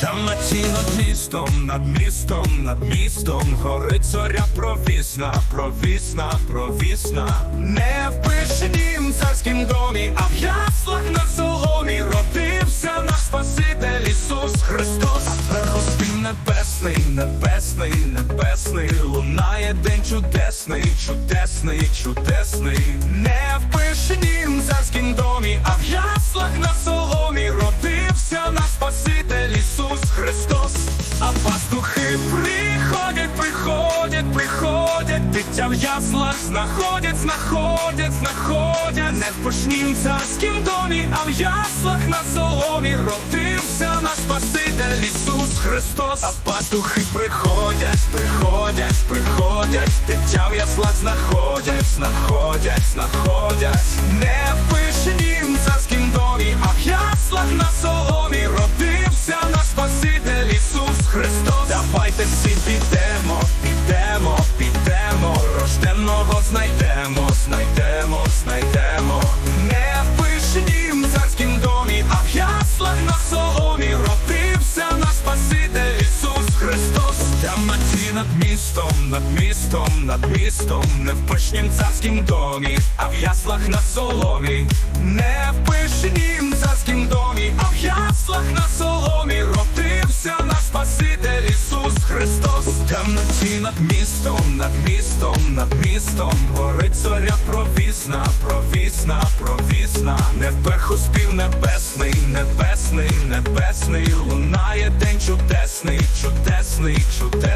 Там на над містом, над містом, над містом горить зоря провісна, провісна, провісна. Не в пишнім царськім домі, а в яслах на соломі родився наш Спаситель Ісус Христос. Розпів небесний, небесний, небесний, лунає день чудесний, чудесний, чудесний. Не в пишнім царськім домі, а в яслах на соломі яслах знаходять, знаходять, знаходять. Не в пишнім царськім домі, а в яслах на соломі родився наш Спаситель Ісус Христос. А пастухи приходять, приходять, приходять, дитя в яслах знаходять, знаходять, знаходять. Не в знайдемо, знайдемо, знайдемо. Не в пишнім царськім домі, а в яслах на соломі родився наш Спаситель Ісус Христос. Там на ті над містом, над містом, над містом, не в пишнім царськім домі, а в яслах на соломі. Не в пишнім царськім домі, а в яслах містом, горить зоря провісна, провісна, провісна. Не вверху спів небесний, небесний, небесний, лунає день чудесний, чудесний, чудесний.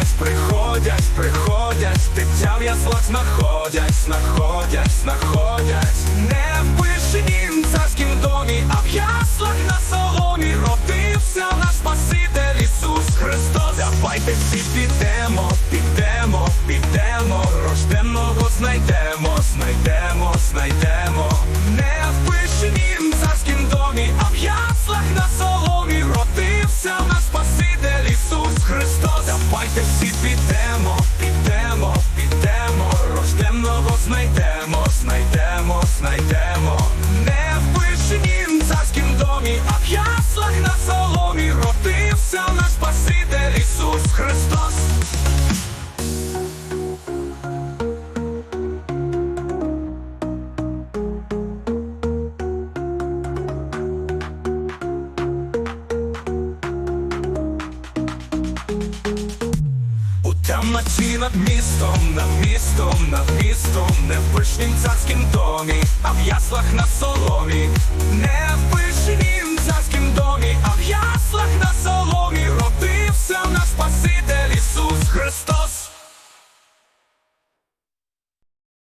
приходять, приходять, приходять, дитя в яслах знаходять, знаходять, знаходять. Не в пишнім царськім домі, а в яслах на соломі родився наш Спаситель Ісус Христос. Давайте всі підемо, підемо, підемо, рожденного знайдемо, знайдемо, знайдемо. Не в пишнім царськім домі, а в яслах на соломі родився наш Спаситель Ісус Христос. Давайте всі підемо, У темноті над містом, над містом, над містом, не в пишнім царськім домі, а в яслах на соломі, не